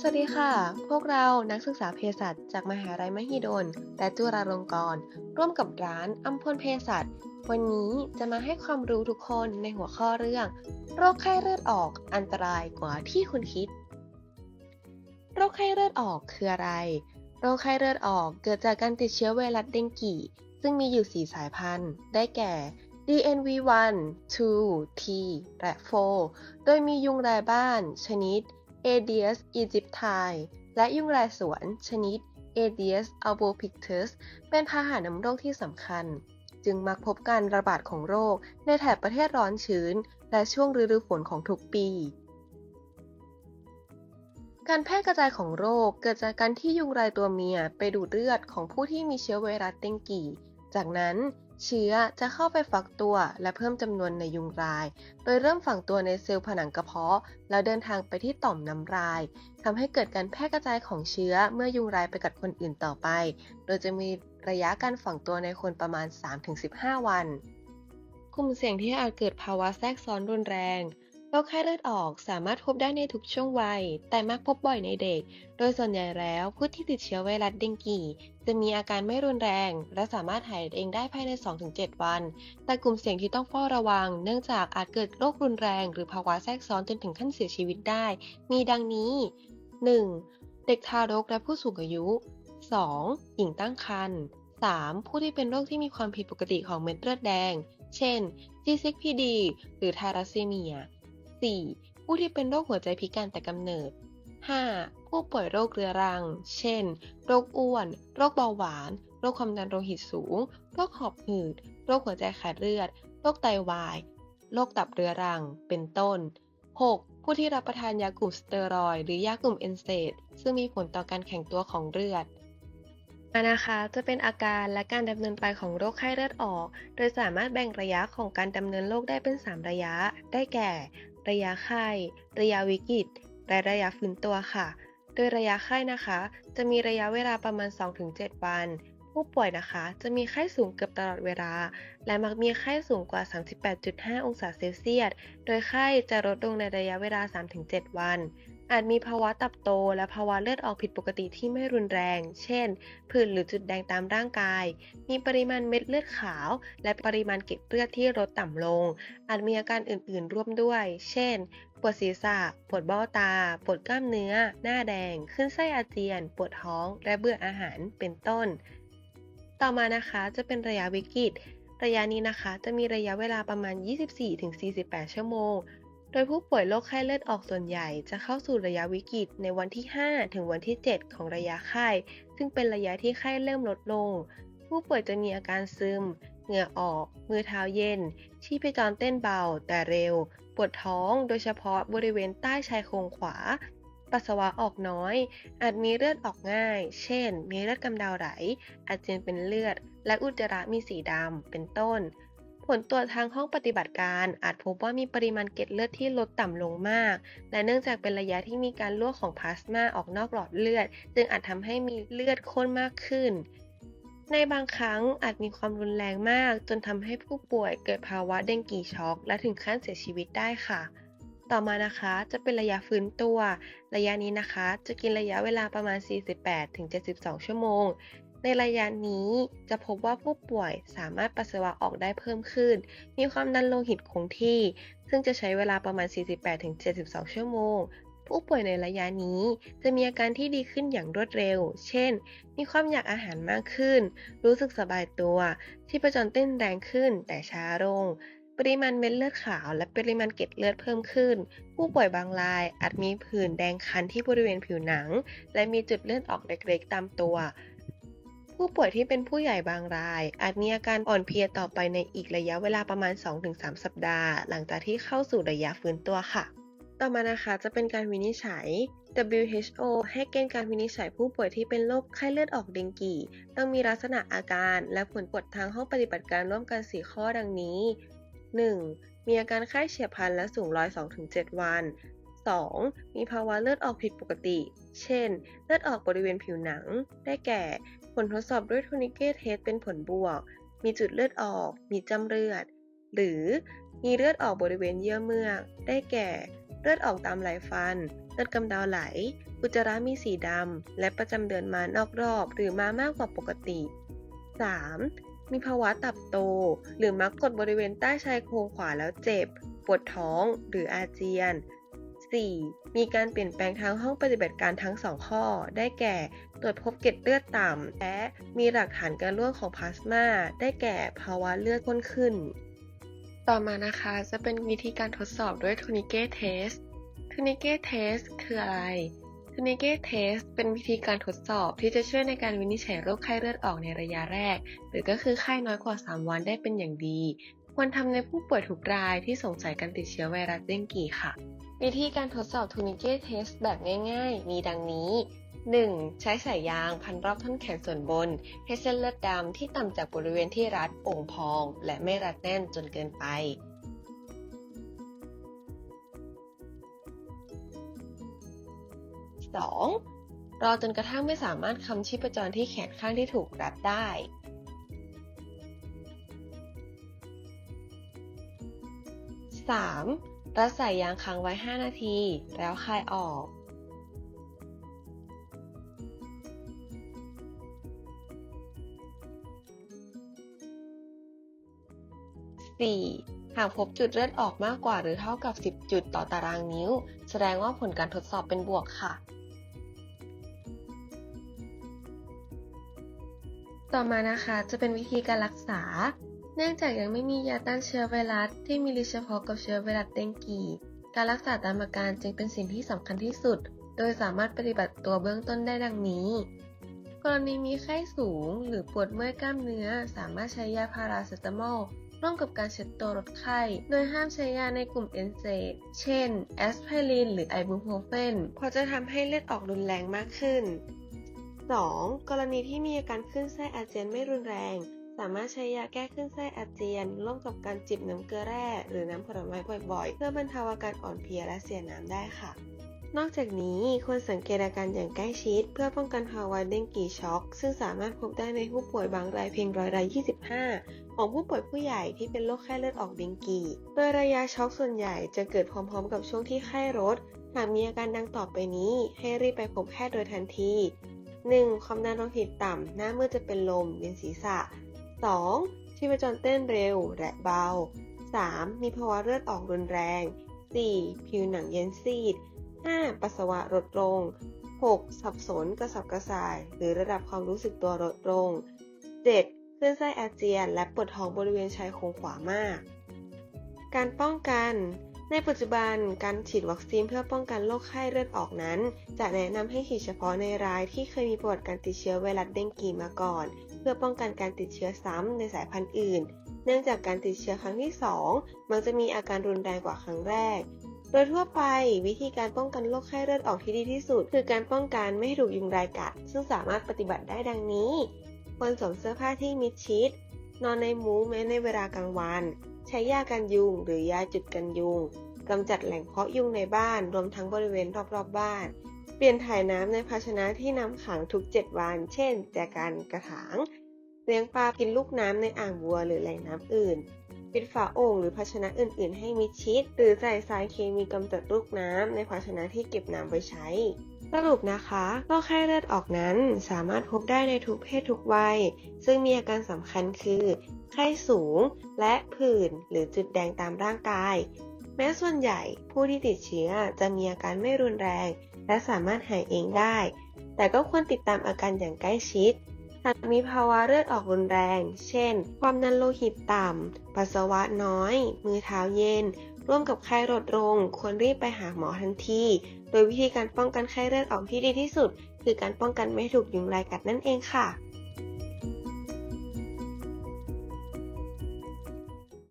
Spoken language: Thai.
สวัสดีค่ะ พวกเรานักศึกษาเภสัชจากมหาลัยมหิดล และจุฬาลงกรณ์ร่วมกับร้านอัมพลเภสัชวันนี้จะมาให้ความรู้ทุกคนในหัวข้อเรื่อง โรคไข้เลือดออกอันตรายกว่าที่คุณคิด โรคไข้เลือดออกคืออะไร โรคไข้เลือดออกเกิดจากการติดเชื้อไวรัสเดงกีซึ่งมีอยู่ 4 สายพันธุ์ ได้แก่ DNV1 2 T และ 4 โดยมียุงลายบ้าน ชนิด Aedes aegypti และยุงลายสวนชนิด Aedes albopictus เป็นพาหะนำโรคที่สำคัญ จึงมักพบการระบาดของโรคในแถบประเทศร้อนชื้น และช่วงฤดูฝนของทุกปี การแพร่กระจายของโรคเกิดจากการที่ยุงลายตัวเมียไปดูดเลือดของผู้ที่มีเชื้อไวรัสเดงกีจากนั้น เชื้อจะเข้าไปฝักตัวและเพิ่มจำนวนในยุงลาย โดยเริ่มฝังตัวในเซลล์ผนังกระเพาะ แล้วเดินทางไปที่ต่อมน้ำลายทำให้เกิดการแพร่กระจายของเชื้อเมื่อยุงลายไปกัดคนอื่นต่อไป โดยจะมีระยะการฝังตัวในคนประมาณ 3-15 วัน กลุ่มเสี่ยงที่อาจเกิดภาวะแทรกซ้อนรุนแรง โรคไข้เลือดออกสามารถพบได้ในทุกช่วงวัย แต่มักพบบ่อยในเด็ก โดยส่วนใหญ่แล้วผู้ที่ติดเชื้อไวรัสเดงกีจะมีอาการไม่รุนแรง และสามารถหายเองได้ภายใน 2-7 วัน แต่กลุ่มเสี่ยงที่ต้องเฝ้าระวัง เนื่องจากอาจเกิดโรครุนแรง หรือภาวะแทรกซ้อนจนถึงขั้นเสียชีวิตได้ มีดังนี้ 1. เด็กทารกและผู้สูงอายุ 2. หญิงตั้งครรภ์ 3. ผู้ที่เป็นโรคที่มีความผิดปกติของเม็ดเลือดแดง เช่น G6PD หรือทาราซีเมีย 4. ผู้ที่เป็นโรคหัวใจพิการแต่กำเนิด 5. ผู้ป่วยโรคเรื้อรัง เช่น โรคอ้วน โรคเบาหวาน โรคความดันโลหิตสูง โรคหอบหืด โรคหัวใจขาดเลือด โรคไตวาย โรคตับเรื้อรัง เป็นต้น 6. ผู้ที่รับประทานยากลุ่มสเตียรอยด์หรือยากลุ่มเอนเซดซึ่งมีผลต่อการแข็งตัวของเลือดนะคะจะเป็นอาการและการดำเนินไปของโรคไข้เลือดออก โดยสามารถแบ่งระยะของการดำเนินโรคได้เป็น 3 ระยะ ได้แก่ ระยะไข้ ระยะวิกฤต และระยะฟื้นตัวค่ะ โดยระยะไข้นะคะ จะมีระยะเวลาประมาณ 2-7 วัน ผู้ป่วยนะคะ จะมีไข้สูงเกือบตลอดเวลา และมักมีไข้สูงกว่า 38.5 องศาเซลเซียส โดยไข้จะลดลงในระยะเวลา 3-7 วัน อาจมีภาวะตับโต และภาวะเลือดออกผิดปกติที่ไม่รุนแรง เช่น ผื่นหรือจุดแดงตามร่างกาย มีปริมาณเม็ดเลือดขาว และปริมาณเกล็ดเลือดที่ลดต่ำลง อาจมีอาการอื่นๆ ร่วมด้วย เช่น ปวดศีรษะ ปวดเบ้าตา ปวดกล้ามเนื้อ หน้าแดง ขึ้นไส้อาเจียน ปวดท้อง และเบื่ออาหาร เป็นต้น ต่อมานะคะจะเป็นระยะวิกฤต ระยะนี้นะคะ จะมีระยะเวลาประมาณ 24-48 ชั่วโมง ดยผู้ป่วยโรคไข้เลือดออกส่วนใหญ่จะเข้าสู่ระยะวิกฤตในวันที่ 5 ถึงวันที่ 7 ของระยะไข้ ซึ่งเป็นระยะที่ไข้เริ่มลดลง ผู้ป่วยจะมีอาการซึม เหงื่อออก มือเท้าเย็น ชีพจรเต้นเบา แต่เร็ว ปวดท้อง โดยเฉพาะบริเวณใต้ชายโครงขวา ปัสสาวะออกน้อย อาจมีเลือดออกง่าย เช่น มีเลือดกำเดาไหล อาเจียนเป็นเลือด และอุจจาระมีสีดำ เป็นต้น ผลตรวจทางห้องปฏิบัติการอาจพบว่ามีปริมาณเกล็ดเลือดที่ลดต่ำลงมาก และเนื่องจากเป็นระยะที่มีการรั่วของพลาสมาออกนอกหลอดเลือด จึงอาจทำให้มีเลือดข้นมากขึ้น ในบางครั้งอาจมีความรุนแรงมาก จนทำให้ผู้ป่วยเกิดภาวะเดงกีช็อก และถึงขั้นเสียชีวิตได้ค่ะต่อมานะคะจะเป็นระยะฟื้นตัว ระยะนี้นะคะ จะกินระยะเวลาประมาณ 48-72 ชั่วโมง ในระยะนี้จะพบว่าผู้ป่วยสามารถปัสสาวะออกได้เพิ่มขึ้น มีความดันโลหิตคงที่ ซึ่งจะใช้เวลาประมาณ 48-72 ชั่วโมง ผู้ป่วยในระยะนี้จะมีอาการที่ดีขึ้นอย่างรวดเร็ว เช่น มีความอยากอาหารมากขึ้น รู้สึกสบายตัวชีพจรเต้นแรงขึ้น แต่ช้าลงปริมาณเม็ดเลือดขาวและปริมาณเกล็ดเลือดเพิ่มขึ้น ผู้ป่วยบางรายอาจมีผื่นแดงคันที่บริเวณผิวหนัง และมีจุดเลือดออกเล็กๆตามตัว ผู้ป่วยที่เป็นผู้ใหญ่บางราย อาจมีอาการอ่อนเพลียต่อไปในอีกระยะเวลาประมาณ 2-3 สัปดาห์ หลังจากที่เข้าสู่ระยะฟื้นตัวค่ะ ต่อมานะคะจะเป็นการวินิจฉัย WHO ให้เกณฑ์การวินิจฉัยผู้ป่วยที่เป็นโรคไข้เลือดออกเดงกีต้องมีลักษณะอาการและผลตรวจทางห้องปฏิบัติการร่วมกัน 4 ข้อดังนี้ 1. มีอาการไข้เฉียบพลันและสูงรอย2-7 วัน 2. มีภาวะเลือดออกผิดปกติ เช่น เลือดออกบริเวณผิวหนัง ได้แก่ ผลทดสอบด้วยโทนิเกตเทสเป็นผลบวก มีจุดเลือดออก มีจำเลือด หรือมีเลือดออกบริเวณเยื่อเมือก ได้แก่ เลือดออกตามไหลฟัน เลือดกำเดาไหล อุจจาระมีสีดำ และประจำเดือนมานอกรอบ หรือมามากกว่าปกติ 3. มีภาวะตับโต หรือมักกดบริเวณใต้ชายโครงขวาแล้วเจ็บ ปวดท้อง หรืออาเจียน 4. มีการเปลี่ยนแปลงทางห้องปฏิบัติการทั้งสองข้อ ได้แก่ ตรวจพบเกล็ดเลือดต่ำ และมีหลักฐานการร่วงของพลาสมา ได้แก่ภาวะเลือดข้นขึ้น ต่อมานะคะจะเป็นวิธีการทดสอบด้วย Tourniquet Test Tourniquet Test คืออะไร Tourniquet Test เป็นวิธีการทดสอบที่จะช่วยในการวินิจฉัยโรคไข้เลือดออกในระยะแรก หรือก็คือไข้น้อยกว่า 3 วันได้เป็นอย่างดีควรทำในผู้ป่วยทุกรายที่สงสัยการติดเชื้อไวรัสเดงกีค่ะ วิธีการทดสอบ Tourniquet Test แบบง่ายๆ มีดังนี้ 1. ใช้สายยางพันรอบท่อนแขนส่วนบน ให้เส้นเลือดดำที่ต่ำจากบริเวณที่รัดโป่งพอง และไม่รัดแน่นจนเกินไป 2. รอจนกระทั่งไม่สามารถคำชีพจรที่แขนข้างที่ถูกรัดได้ 3. รัดสายยางค้างไว้ 5 นาที แล้วคลายออก 4. หากพบจุดเลือดออกมากกว่าหรือเท่ากับ 10 จุดต่อตารางนิ้ว แสดงว่าผลการทดสอบเป็นบวกค่ะ ต่อมานะคะจะเป็นวิธีการรักษา เนื่องจากยังไม่มียาต้านเชื้อไวรัสที่มีฤทธิ์เฉพาะกับเชื้อไวรัสเดงกี การรักษาตามอาการจึงเป็นสิ่งที่สำคัญที่สุด โดยสามารถปฏิบัติตัวเบื้องต้นได้ดังนี้ กรณีมีไข้สูงหรือปวดเมื่อยกล้ามเนื้อ สามารถใช้ยาพาราเซตามอลร่วมกับการเช็ดตัวลดไข้ โดยห้ามใช้ยาในกลุ่มเอนเซดเช่น แอสไพริน หรือไอบูโพรเฟน เพราะจะทำให้เลือดออกรุนแรงมากขึ้น 2. กรณีที่มีอาการคลื่นไส้อาเจียนไม่รุนแรง สามารถใช้ยาแก้คลื่นไส้อาเจียน ร่วมกับการจิบน้ำเกลือแร่ หรือน้ำผลไม้บ่อยๆ เพื่อบรรเทาอาการอ่อนเพลียและเสียน้ำได้ค่ะ นอกจากนี้ควรสังเกตอาการอย่างใกล้ชิด เพื่อป้องกันภาวะเด้งกีช็อก ซึ่งสามารถพบได้ในผู้ป่วยบางรายเพียงร้อยละ25 ของผู้ป่วยผู้ใหญ่ที่เป็นโรคไข้เลือดออกเดงกีโดยระยะช็อกส่วนใหญ่จะเกิดพร้อมๆ กับช่วงที่ไข้ลดหากมีอาการดังต่อไปนี้ ให้รีบไปพบแพทย์โดยทันที 1. ความดันโลหิตต่ำ หน้ามืดจะเป็นลมเวียนศีรษะ 2. ชีพจรเต้นเร็วและเบา 3. มีภาวะเลือดออกรุนแรง 4. ผิวหนังเย็นซีด 5. ปัสสาวะลดลง 6. สับสนกระสับกระส่าย หรือระดับความรู้สึกตัวลดลง 7. คลื่นไส้อาเจียน และปวดท้องบริเวณชายโครงขวามาก การป้องกัน ในปัจจุบันการฉีดวัคซีนเพื่อป้องกันโรคไข้เลือดออกนั้น จะแนะนำให้ฉีดเฉพาะในรายที่เคยมีประวัติการติดเชื้อไวรัสเดงกีมาก่อน พื่อป้องกันการติดเชื้อซ้ำในสายพันธุ์อื่น เนื่องจากการติดเชื้อครั้งที่ 2 มักจะมีอาการรุนแรงกว่าครั้งแรก โดยทั่วไปวิธีการป้องกันโรคไข้เลือดออกที่ดีที่สุด คือการป้องกันไม่ให้ถูกยุงลายกัด ซึ่งสามารถปฏิบัติได้ดังนี้ควรสวมเสื้อผ้าที่มิดชิด นอนในมุ้งแม้ในเวลากลางวัน ใช้ยากันยุง หรือยาจุดกันยุงกำจัดแหล่งเพาะยุงในบ้านรวมทั้งบริเวณรอบๆบบ้าน เปลี่ยนถ่ายน้ำในภาชนะที่น้ำขังทุก 7 วัน เช่นแจกันกระถาง เลี้ยงปลากินลูกน้ำในอ่างบัวหรือแหล่งน้ำอื่น ปิดฝาโอ่งหรือภาชนะอื่น ๆ ให้มิดชิด หรือใส่สารเคมีกำจัดลูกน้ำในภาชนะที่เก็บน้ำไว้ใช้ สรุปนะคะโรคไข้เลือดออกนั้นสามารถพบได้ในทุกเพศทุกวัย ซึ่งมีอาการสำคัญคือ ไข้สูง และผื่นหรือจุดแดงตามร่างกาย แม้ส่วนใหญ่ผู้ที่ติดเชื้อจะมีอาการไม่รุนแรง และสามารถหายเองได้ แต่ก็ควรติดตามอาการอย่างใกล้ชิด หากมีภาวะเลือดออกรุนแรง เช่น ความดันโลหิตต่ำ ปัสสาวะน้อย มือเท้าเย็น ร่วมกับไข้ลดลง ควรรีบไปหาหมอทันที โดยวิธีการป้องกันไข้เลือดออกที่ดีที่สุด คือการป้องกันไม่ถูกยุงลายกัดนั่นเองค่ะ